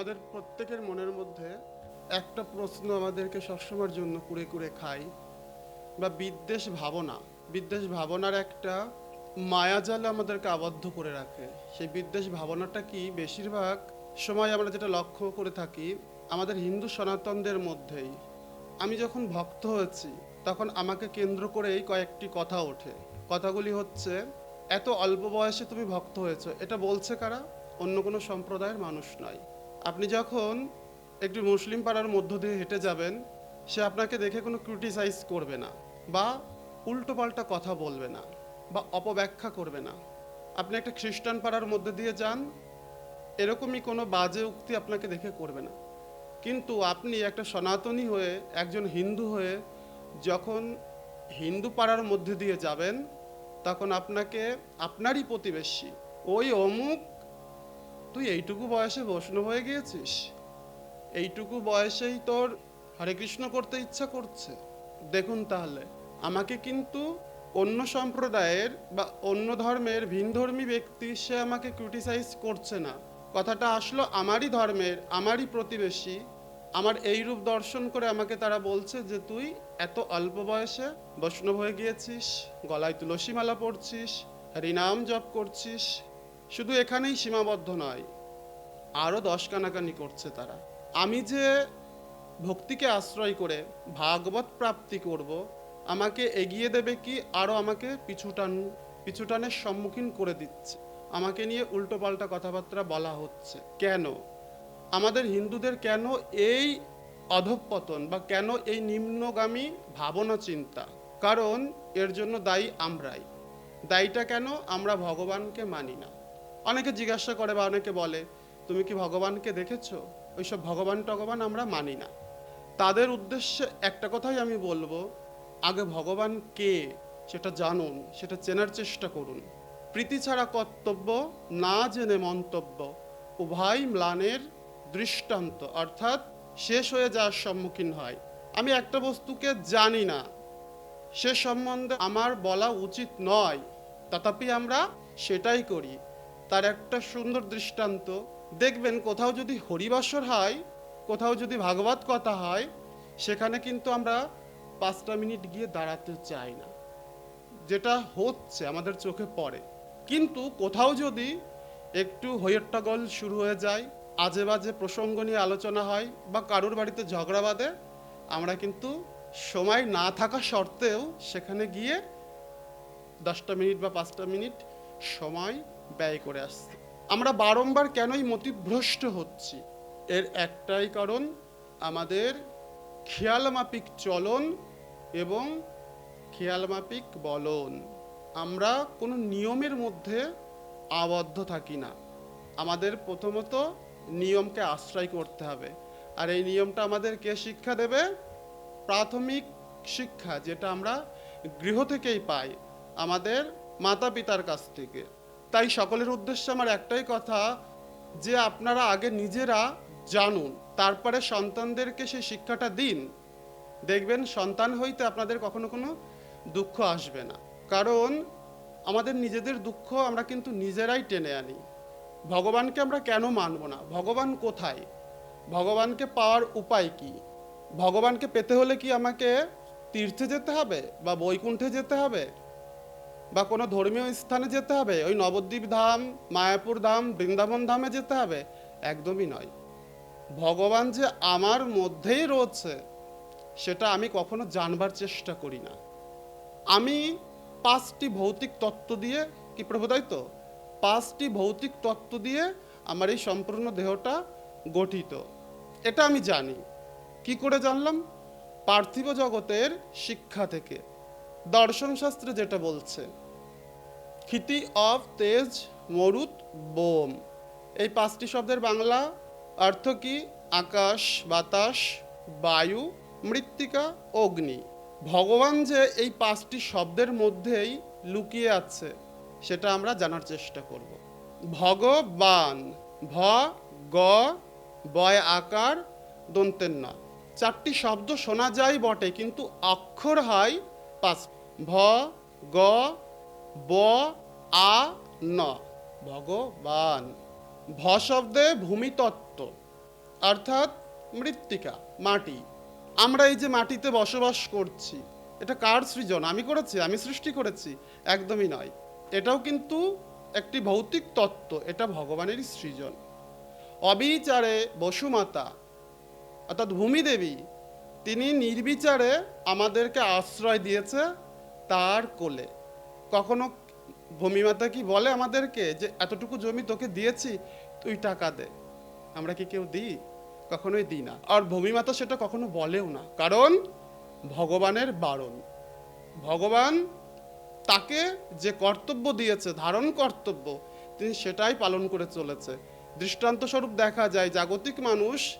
আমাদের প্রত্যেকের মনের মধ্যে একটা প্রশ্ন আমাদেরকে সবসময়ের জন্য কুড়ে কুড়ে খাই বা বিদ্বেষ ভাবনা। বিদ্বেষ ভাবনার একটা মায়াজাল আমাদেরকে আবদ্ধ করে রাখে। সেই বিদ্বেষ ভাবনাটা কি? বেশিরভাগ সময় আমরা যেটা লক্ষ্য করে থাকি আমাদের হিন্দু সনাতনদের মধ্যেই। আমি যখন ভক্ত হয়েছি, তখন আমাকে কেন্দ্র করেই কয়েকটি কথা ওঠে। কথাগুলি হচ্ছে, এত অল্প বয়সে তুমি ভক্ত হয়েছো, এটা বলছে কারা? অন্য কোনো সম্প্রদায়ের মানুষ নয়। আপনি যখন একটি মুসলিম পাড়ার মধ্য দিয়ে হেঁটে যাবেন, সে আপনাকে দেখে কোনো ক্রিটিসাইজ করবে না বা উল্টোপাল্টা কথা বলবে না বা অপব্যাখ্যা করবে না। আপনি একটা খ্রিস্টান পাড়ার মধ্যে দিয়ে যান, এরকমই কোনো বাজে উক্তি আপনাকে দেখে করবে না। কিন্তু আপনি একটা সনাতনী হয়ে, একজন হিন্দু হয়ে যখন হিন্দু পাড়ার মধ্যে দিয়ে যাবেন, তখন আপনাকে, আপনারই প্রতিবেশী, ওই অমুক তুই এইটুকু বয়সে বৈষ্ণব হয়ে গিয়েছিস? এইটুকু বয়সেই তোর হরে কৃষ্ণ করতে ইচ্ছা করছে। দেখুন তাহলে, আমাকে কিন্তু অন্য সম্প্রদায়ের বা অন্য ধর্মের ভিনধর্মী ব্যক্তি সে আমাকে ক্রিটিসাইজ করছে না। কথাটা আসলো আমারই ধর্মের, আমারই প্রতিবেশী, আমার এই রূপ দর্শন করে আমাকে তারা বলছে যে তুই এত অল্প বয়সে বৈষ্ণব হয়ে গিয়েছিস, গলায় তুলসী মালা পড়ছিস হরিনাম জপ করছিস শুধু এখানেই সীমাবদ্ধ নয় আরও দশ কানাকানি করছে তারা। আমি যে ভক্তিকে আশ্রয় করে ভাগবত প্রাপ্তি করব, আমাকে এগিয়ে দেবে কি আরও আমাকে পিছুটান, পিছুটানের সম্মুখীন করে দিচ্ছে। আমাকে নিয়ে উল্টোপাল্টা কথাবার্তা বলা হচ্ছে। কেন? আমাদের হিন্দুদের কেন এই অধঃপতন বা কেন এই নিম্নগামী ভাবনা চিন্তা? কারণ এর জন্য দায়ী আমরাই। দায়ীটা কেন? আমরা ভগবানকে মানি না। অনেকে জিজ্ঞাসা করে বা অনেকে বলে, তুমি কি ভগবানকে দেখেছ? ওইসব ভগবান টগবান আমরা মানি না। তাদের উদ্দেশ্যে একটা কথাই আমি বলব, আগে ভগবান কে সেটা জানুন, সেটা চেনার চেষ্টা করুন। প্রীতি ছাড়া কর্তব্য, না জেনে মন্তব্য, উভয় ম্লানের দৃষ্টান্ত, অর্থাৎ শেষ হয়ে যাওয়ার সম্মুখীন হয়। আমি একটা বস্তুকে জানি না, সে সম্বন্ধে আমার বলা উচিত নয়, তথাপি আমরা সেটাই করি। তার একটা সুন্দর দৃষ্টান্ত। দেখবেন কোথাও যদি হরিবাসর হয়, কোথাও যদি ভাগবত কথা হয়, সেখানে কিন্তু আমরা পাঁচটা মিনিট গিয়ে দাঁড়াতে চাই না। যেটা হচ্ছে, আমাদের চোখে পড়ে। কিন্তু কোথাও যদি একটু হৈয়ট্টগোল শুরু হয়ে যায়, আজে বাজে প্রসঙ্গ নিয়ে আলোচনা হয় বা কারোর বাড়িতে ঝগড়া বাঁধে, আমরা কিন্তু সময় না থাকা সত্ত্বেও সেখানে গিয়ে দশটা মিনিট বা পাঁচটা মিনিট সময় ব্যয় করে আসছি। আমরা বারংবার কেনই মতিভ্রষ্ট হচ্ছি? এর একটাই কারণ আমাদের খেয়ালমাফিক চলন এবং খেয়ালমাফিক বলন। আমরা কোনো নিয়মের মধ্যে আবদ্ধ থাকি না। আমাদের প্রথমত নিয়মকে আশ্রয় করতে হবে। আর এই নিয়মটা আমাদের কে শিক্ষা দেবে? প্রাথমিক শিক্ষা যেটা আমরা গৃহ থেকেই পাই আমাদের মাতা পিতার কাছ থেকে। তাই সকলের উদ্দেশ্যে আমার একটাই কথা, যে আপনারা আগে নিজেরা জানুন, তারপরে সন্তানদেরকে সেই শিক্ষাটা দিন। দেখবেন সন্তান হইতে আপনাদের কখনো কোনো দুঃখ আসবে না। কারণ আমাদের নিজেদের দুঃখ আমরা কিন্তু নিজেরাই টেনে আনি। ভগবানকে আমরা কেন মানব না? ভগবান কোথায়? ভগবানকে পাওয়ার উপায় কি? ভগবানকে পেতে হলে কি আমাকে তীর্থে যেতে হবে বা বৈকুণ্ঠে যেতে হবে? বা কোনো ধর্মীয় স্থানে যেতে হবে, ওই নবদ্বীপ ধাম, মায়াপুর ধাম, বৃন্দাবন ধামে যেতে হবে? একদমই নয়। ভগবান যে আমার মধ্যেই রয়েছে, সেটা আমি কখনো জানবার চেষ্টা করি না। আমি পাঁচটি ভৌতিক তত্ত্ব দিয়ে, কি প্রবোধাই তো? পাঁচটি ভৌতিক তত্ত্ব দিয়ে আমার এই সম্পূর্ণ দেহটা গঠিত। এটা আমি জানি। কি করে জানলাম? পার্থিব জগতের শিক্ষা থেকে। দর্শন শাস্ত্রে যেটা বলছে ক্ষিতি অফ তেজ মরুত বোম। এই পাঁচটি শব্দের বাংলা অর্থ কি? আকাশ, বাতাস, বায়ু, মৃত্তিকা, অগ্নি। ভগবান যে এই পাঁচটি শব্দের মধ্যেই লুকিয়ে আছে, সেটা আমরা জানার চেষ্টা করব। ভগবান, ভ, গ, বয় আকার দন্তের না চারটি শব্দ শোনা যায় বটে, কিন্তু অক্ষর হয় পাঁচ। ভ, গ, ব, আ, ন। ভগবান। ভ শব্দে ভূমিতত্ত্ব, অর্থাৎ মৃত্তিকা, মাটি। আমরা এই যে মাটিতে বসবাস করছি, এটা কার সৃজন? আমি করেছি, আমি সৃষ্টি করেছি, একদমই নয়। এটাও কিন্তু একটি ভৌতিক তত্ত্ব, এটা ভগবানেরই সৃজন। অবিচারে বসুমাতা, অর্থাৎ ভূমিদেবী তিনি নির্বিচারে আমাদেরকে আশ্রয় দিয়েছে তার কোলে। কখনো ভূমিমাতা কি বলে আমাদেরকে যে, এতটুকু জমি তোকে দিয়েছি, তুই টাকা দে। আমরা কি কেউ দিই? কখনোই দিই না। আর ভূমিমাতা সেটা কখনো বলেও না। কারণ ভগবানের বারণ। ভগবান তাকে যে কর্তব্য দিয়েছে, ধারণ কর্তব্য, তিনি সেটাই পালন করে চলেছে। দৃষ্টান্ত স্বরূপ দেখা যায়, জাগতিক মানুষ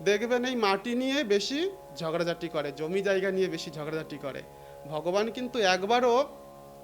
দেখবেন এই মাটি নিয়ে বেশি ঝগড়াঝাটি করে, জমি জায়গা নিয়ে বেশি ঝগড়াঝাটি করে। ভগবান কিন্তু একবারও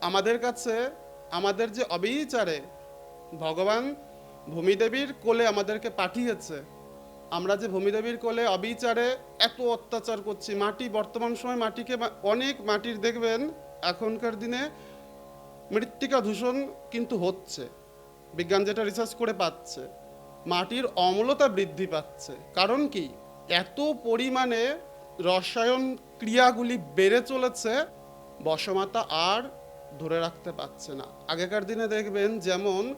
আমাদের কাছে, আমাদের যে অবিচারে, ভগবান ভূমিদেবীর কোলে আমাদেরকে পাঠিয়েছে। আমরা যে ভূমিদেবীর কোলে অবিচারে এত অত্যাচার করছি, মাটি, বর্তমান সময় মাটিকে অনেক মাটির দেখবেন, এখনকার দিনে মৃত্তিকা দূষণ কিন্তু হচ্ছে। বিজ্ঞান যেটা রিসার্চ করে পাচ্ছে। মাটির অম্লতা বৃদ্ধি পাচ্ছে। কারণ কি? এত পরিমাণে রসায়ন ক্রিয়াগুলি বেড়ে চলেছে, বসমাতা আর ধরে রাখতে পারছে না। আগেকার দিনে দেখবেন যেমন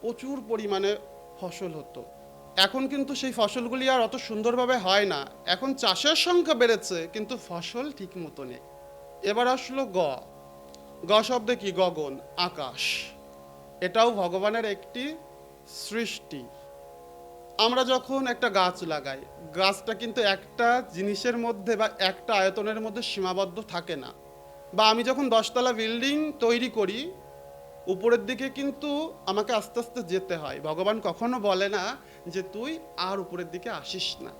প্রচুর পরিমাণে ফসল হতো। এখন কিন্তু সেই ফসলগুলি আর অত সুন্দরভাবে হয় না। এখন চাষের সংখ্যা বেড়েছে, কিন্তু ফসল ঠিক মতো নেই। এবার আসলো গ। গ শব্দে কি? গগন, আকাশ। এটাও ভগবানের একটি সৃষ্টি। আমরা যখন একটা গাছ লাগাই, গাছটা কিন্তু একটা জিনিসের মধ্যে বা একটা আয়তনের মধ্যে সীমাবদ্ধ থাকে না। বা আমি যখন দশতলা বিল্ডিং তৈরি করি, উপরের দিকে কিন্তু আমাকে আস্তে আস্তে যেতে হয়। ভগবান কখনো বলে না যে, তুই আর উপরের দিকে আসিস না।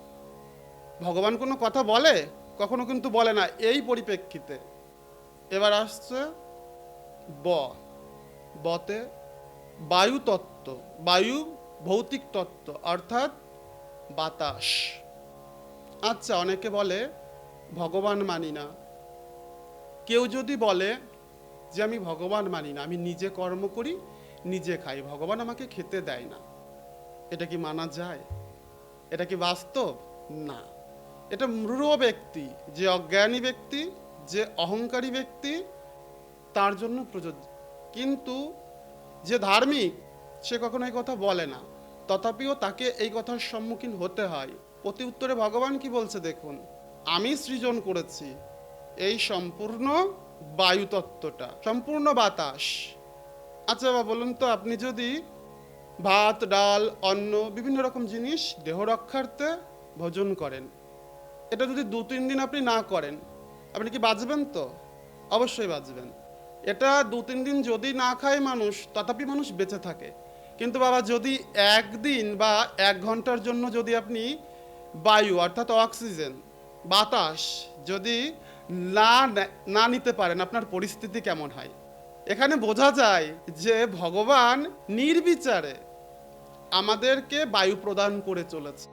ভগবান কোনো কথা বলে? কখনো কিন্তু বলে না, এই পরিপ্রেক্ষিতে। এবার আসছে ব। বতে বায়ু তত্ত্ব বায়ু ভৌতিক তত্ত্ব, অর্থাৎ বাতাস। আচ্ছা অনেকে বলে, ভগবান মানি না। কেউ যদি বলে যে, আমি ভগবান মানি না, আমি নিজে কর্ম করি, নিজে খাই। ভগবান আমাকে খেতে দেয় না। এটা কি মানা যায়? এটা কি বাস্তব? না। এটা মৃঢ় ব্যক্তি, যে অজ্ঞানী ব্যক্তি, যে অহংকারী ব্যক্তি, তার জন্য প্রযোজ্য। কিন্তু যে ধার্মিক, সে কখনো এই কথা বলে না। তথাপিও তাকে এই কথার সম্মুখীন হতে হয়। প্রতি উত্তরে ভগবান কি বলছে দেখুন, আমি সৃজন করেছি এই সম্পূর্ণ বায়ু তত্ত্বটা সম্পূর্ণ বাতাস। আচ্ছা বাবা, বলুন তো, আপনি যদি ভাত, ডাল, অন্ন, বিভিন্ন রকম জিনিস দেহ রক্ষার্থে ভোজন করেন, এটা যদি দু, তিন দিন আপনি না করেন, আপনি কি বাঁচবেন তো? অবশ্যই বাঁচবেন। এটা দু, তিন দিন যদি না খায় মানুষ, তথাপি মানুষ বেঁচে থাকে। কিন্তু বাবা, যদি একদিন বা এক ঘণ্টার জন্য যদি আপনি বায়ু, অর্থাৎ অক্সিজেন, বাতাস যদি না নে- নিতে পারেন, আপনার পরিস্থিতি কেমন হয়? এখানে বোঝা যায় যে ভগবান নির্বিচারে আমাদেরকে বায়ু প্রদান করে চলেছে।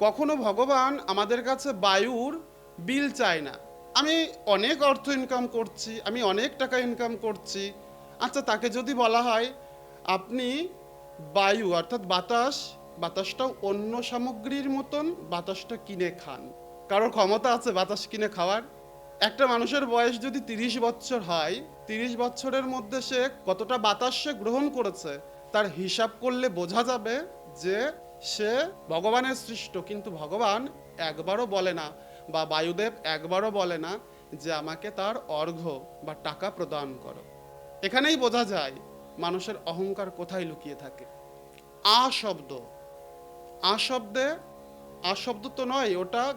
কখনো ভগবান আমাদের কাছে বায়ুর বিল চায় না। আমি অনেক অর্থ ইনকাম করছি, আমি অনেক টাকা ইনকাম করছি। আচ্ছা তাকে যদি বলা হয়, আপনি বায়ু, অর্থাৎ বাতাস বাতাসটাও অন্য সামগ্রীর মতন বাতাসটা কিনে খান। কারোর ক্ষমতা আছে বাতাস কিনে খাওয়ার? একটা মানুষের বয়স যদি তিরিশ বছর হয়, তিরিশ বছরের মধ্যে সে কতটা বাতাস সে গ্রহণ করেছে, তার হিসাব করলে বোঝা যাবে যে সে ভগবানের সৃষ্ট। কিন্তু ভগবান একবারও বলে না, বা বায়ুদেব একবারও বলে না যে আমাকে তার অর্ঘ্য বা টাকা প্রদান করো। এখানেই বোঝা যায় মানুষের অহংকার কোথায় লুকিয়ে থাকে? আ শব্দ। আ শব্দে, আ শব্দ তো নয়, ওটা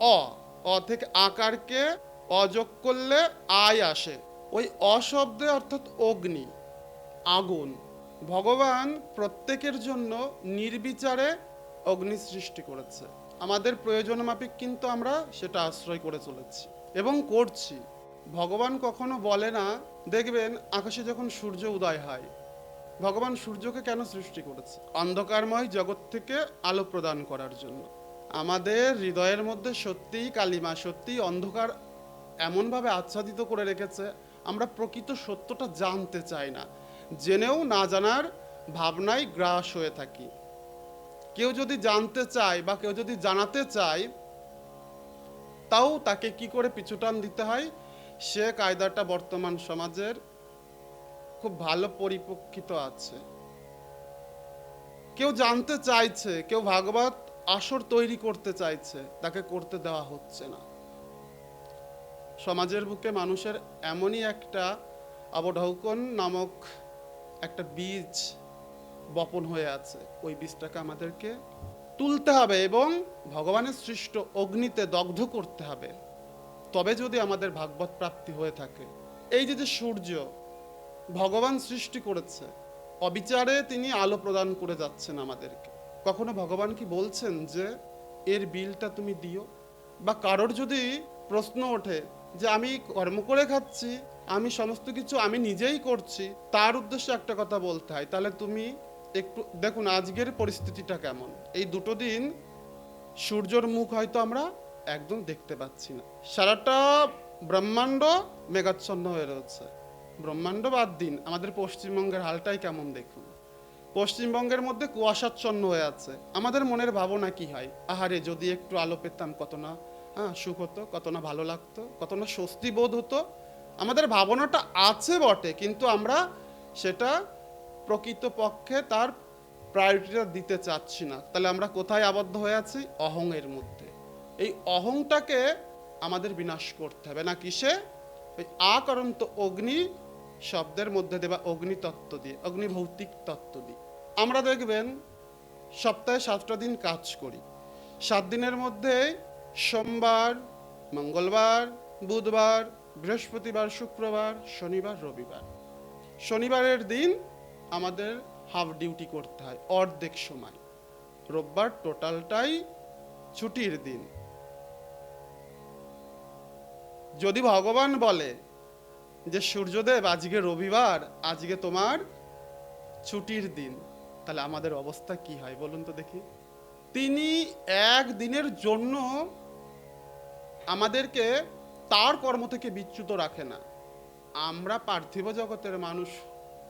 অ। অ থেকে আকারকে অযোগ করলে আয় আসে। ওই অশব্দে অর্থাৎ অগ্নি, আগুন। ভগবান প্রত্যেকের জন্য নির্বিচারে অগ্নি সৃষ্টি করেছে। আমাদের প্রয়োজন মাফিক কিন্তু আমরা সেটা আশ্রয় করে চলেছি এবং করছি। ভগবান কখনো বলে না, দেখবেন আকাশে যখন সূর্য উদয় হয়, ভগবান সূর্যকে কেন সৃষ্টি করেছে? অন্ধকারময় জগৎ থেকে আলো প্রদান করার জন্য। আমাদের হৃদয়ের মধ্যে সত্যিই কালিমা, সত্যিই অন্ধকার এমনভাবে আচ্ছাদিত করে রেখেছে, আমরা প্রকৃত সত্যটা জানতে চাই না। জেনেও না জানার ভাবনায় গ্রাস হয়ে থাকি। কেউ যদি জানতে চায় বা কেউ যদি জানাতে চায়, তাও তাকে কি করে পিছুটান দিতে হয়? সে কায়দাটা বর্তমান সমাজের খুব ভালো পরিপক্ষিত আছে। কেউ জানতে চাইছে, কেউ ভাগবত আসর তৈরি করতে চাইছে, তাকে করতে দেওয়া হচ্ছে না। সমাজের বুকে মানুষের এমনই একটা অবঢৌকন নামক একটা বীজ বপন হয়ে আছে। ওই বীজটাকে আমাদেরকে তুলতে হবে এবং ভগবানের সৃষ্ট অগ্নিতে দগ্ধ করতে হবে। তবে যদি আমাদের ভাগবত প্রাপ্তি হয়ে থাকে। এই যে যে সূর্য ভগবান সৃষ্টি করেছে, অবিচারে তিনি আলো প্রদান করে যাচ্ছেন আমাদেরকে। কখনো ভগবান কি বলছেন যে, এর বিলটা তুমি দিও? বা কারোর যদি প্রশ্ন ওঠে যে, আমি কর্ম করে খাচ্ছি, আমি সমস্ত কিছু আমি নিজেই করছি, তার উদ্দেশ্যে একটা কথা বলতে হয়। তাহলে তুমি একটু, দেখুন, আজকের পরিস্থিতিটা কেমন? এই দুটো দিন সূর্যর মুখ হয়তো আমরা একদম দেখতে পাচ্ছি না। সারাটা ব্রহ্মাণ্ড মেঘাচ্ছন্ন হয়ে রয়েছে। ব্রহ্মাণ্ড বাদ দিন, আমাদের পশ্চিমবঙ্গের হালটাই কেমন দেখুন। পশ্চিমবঙ্গের মধ্যে কুয়াশাচ্ছন্ন হয়ে আছে। আমাদের মনের ভাবনা কি হয়? আহারে, যদি একটু আলো পেতাম কত না হ্যাঁ সুখ হতো, কত না ভালো লাগতো, কত না স্বস্তি বোধ হতো। আমাদের ভাবনাটা আছে বটে, কিন্তু আমরা সেটা প্রকৃতপক্ষে তার প্রায়োরিটিটা দিতে চাচ্ছি না। তাহলে আমরা কোথায় আবদ্ধ হয়ে আছি? অহংয়ের মধ্যে। এই অহংটাকে আমাদের বিনাশ করতে হবে। না কিসে? ওই আকরন্ত অগ্নি শব্দের মধ্যে দেবা অগ্নি তত্ত্ব দিয়ে, অগ্নি ভৌতিক তত্ত্ব দিয়ে। আমরা দেখবেন সপ্তাহে সাতটা দিন কাজ করি। সাত দিনের মধ্যে সোমবার, মঙ্গলবার, বুধবার, বৃহস্পতিবার, শুক্রবার, শনিবার, রবিবার। শনিবারের দিন আমাদের হাফ ডিউটি করতে হয় অর্ধেক সময়। রোববার টোটালটাই ছুটির দিন। যদি ভগবান বলে যে, সূর্যদেব, আজকে রবিবার, আজকে তোমার ছুটির দিন। তাহলে আমাদের অবস্থা কি হয় বলুন তো দেখি। তিনি এক দিনের জন্য আমাদেরকে তার কর্ম থেকে বিচ্যুত রাখে না। আমরা পার্থিব জগতের মানুষ।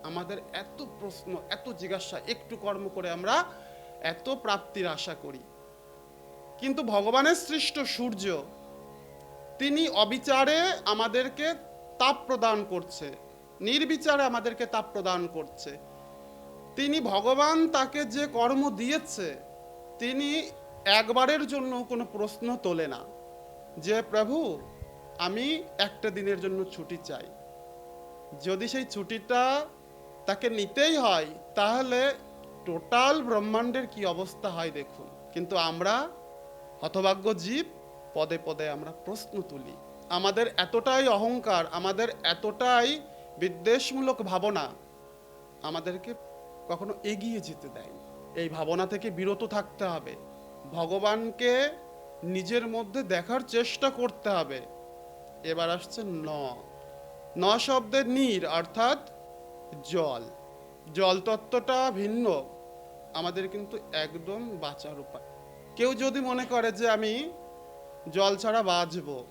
আমাদের এত প্রশ্ন, এত জিজ্ঞাসা, একটু কর্ম করে আমরা এত প্রাপ্তির আশা করি। কিন্তু ভগবানের সৃষ্ট সূর্য তিনি অবিচারে আমাদেরকে তাপ প্রদান করছে। নির্বিচারে আমাদেরকে তাপ প্রদান করছে। তিনি ভগবান তাকে যে কর্ম দিয়েছে, তিনি একবারের জন্য কোনো প্রশ্ন তোলে না। যে, প্রভু, আমি একটা দিনের জন্য ছুটি চাই। যদি সেই ছুটিটা তাকে নিতেই হয়, তাহলে টোটাল ব্রহ্মাণ্ডের কি অবস্থা হয় দেখুন। কিন্তু আমরা হতভাগ্য জীব পদে পদে আমরা প্রশ্ন তুলি। আমাদের এতটাই অহংকার, আমাদের এতটাই বিদ্বেষমূলক ভাবনা আমাদেরকে কখনো এগিয়ে যেতে দেয়। এই ভাবনা থেকে বিরত থাকতে হবে। ভগবানকে নিজের মধ্যে দেখার চেষ্টা করতে হবে। এবার আসছে ন। ন শব্দের নীর অর্থাৎ জল। জল তত্ত্বটা ভিন্ন। আমাদের কিন্তু একদম বাঁচার উপায়। কেউ যদি মনে করে যে আমি জল ছাড়া বাঁচব।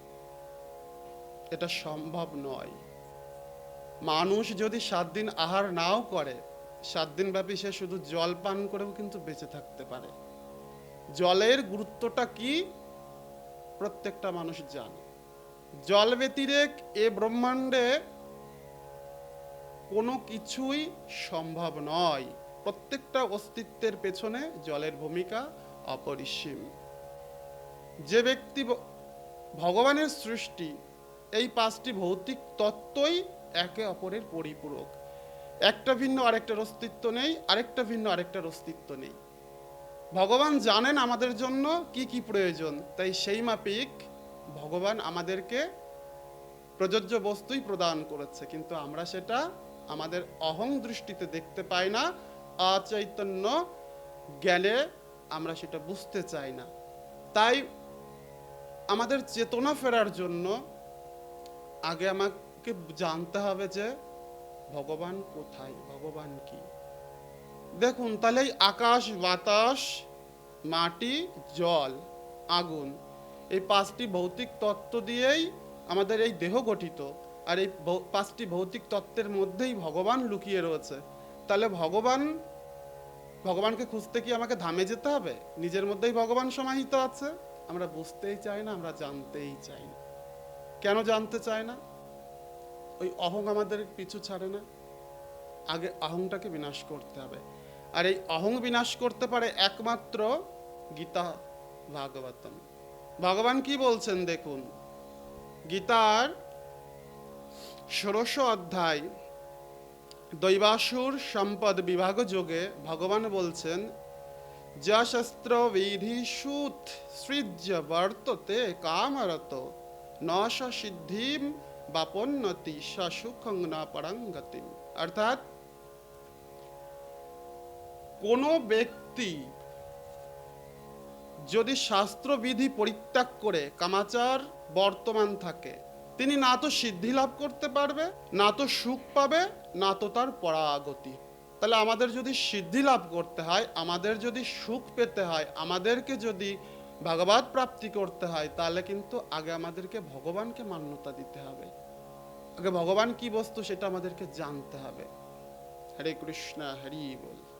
এটা সম্ভব নয়। মানুষ যদি সাত দিন আহার নাও করে, সাত দিন ব্যাপী সে শুধু জল পান করেও কিন্তু বেঁচে থাকতে পারে। জলের গুরুত্বটা কি? প্রত্যেকটা মানুষ জানে। জল ব্যতিরেক এ ব্রহ্মাণ্ডে কোনো কিছুই সম্ভব নয়। প্রত্যেকটা অস্তিত্বের পেছনে জলের ভূমিকা অপরিসীম। যে ব্যক্তি ভগবানের সৃষ্টি, এই পাঁচটি ভৌতিক তত্ত্বই একে অপরের পরিপূরক। একটা ভিন্ন আরেকটার অস্তিত্ব নেই, আরেকটা ভিন্ন আরেকটার অস্তিত্ব নেই। ভগবান জানেন আমাদের জন্য কি কি প্রয়োজন, তাই সেই মাপিক ভগবান আমাদেরকে প্রযোজ্য বস্তুই প্রদান করেছে, কিন্তু আমরা সেটা আমাদের অহং দৃষ্টিতে দেখতে পাই না অচৈতন্য জ্ঞানে আমরা সেটা বুঝতে চাই না। তাই আমাদের চেতনা ফেরার জন্য আগে আমাকে জানতে হবে যে ভগবান কোথায়, ভগবান কি? দেখুন, তাহলে আকাশ, বাতাস, মাটি, জল, আগুন, এই পাঁচটি ভৌতিক তত্ত্ব দিয়েই আমাদের এই দেহ গঠিত। আর এই পাঁচটি ভৌতিক তত্ত্বের মধ্যেই ভগবান লুকিয়ে রয়েছে। তাহলে ভগবান, ভগবানকে খুঁজতে কি আমাকে ধামে যেতে হবে? নিজের মধ্যেই ভগবান সমাহিত আছে? আমরা বুঝতেই চাই না, আমরা জানতেই চাই না। কেন জানতে চাই না? ওই অহং আমাদের পিছু ছাড়ে না। আগে অহংটাকে বিনাশ করতে হবে। আর এই অহং বিনাশ করতে পারে একমাত্র গীতা ভাগবতম। ভগবান কি বলছেন দেখুন? গীতার ষোড়শ অধ্যায় দৈবাসুর সম্পদ বিভাগ যোগে ভগবান বলছেন যা শস্ত্র বিধি সুত সৃজ্য বর্ততে কামরত। ন সিদ্ধিম বাপন্নতি সুখং না পরাঙ্গতিম। অর্থাৎ কোনো ব্যক্তি যদি শাস্ত্রবিধি পরিত্যাগ করে, কামাচার বর্তমান থাকে, তিনি না তো সিদ্ধি লাভ করতে পারবে, না তো সুখ পাবে, না তো তার পরাগতি। তাহলে আমাদের যদি সিদ্ধি লাভ করতে হয়, আমাদের যদি সুখ পেতে হয়, আমাদেরকে যদি ভগবত প্রাপ্তি করতে হয়, তাহলে কিন্তু আগে আমাদেরকে ভগবানকে মান্যতা দিতে হবে। আগে ভগবান কি বস্তু সেটা আমাদেরকে জানতে হবে। হরে কৃষ্ণ, হরি বল।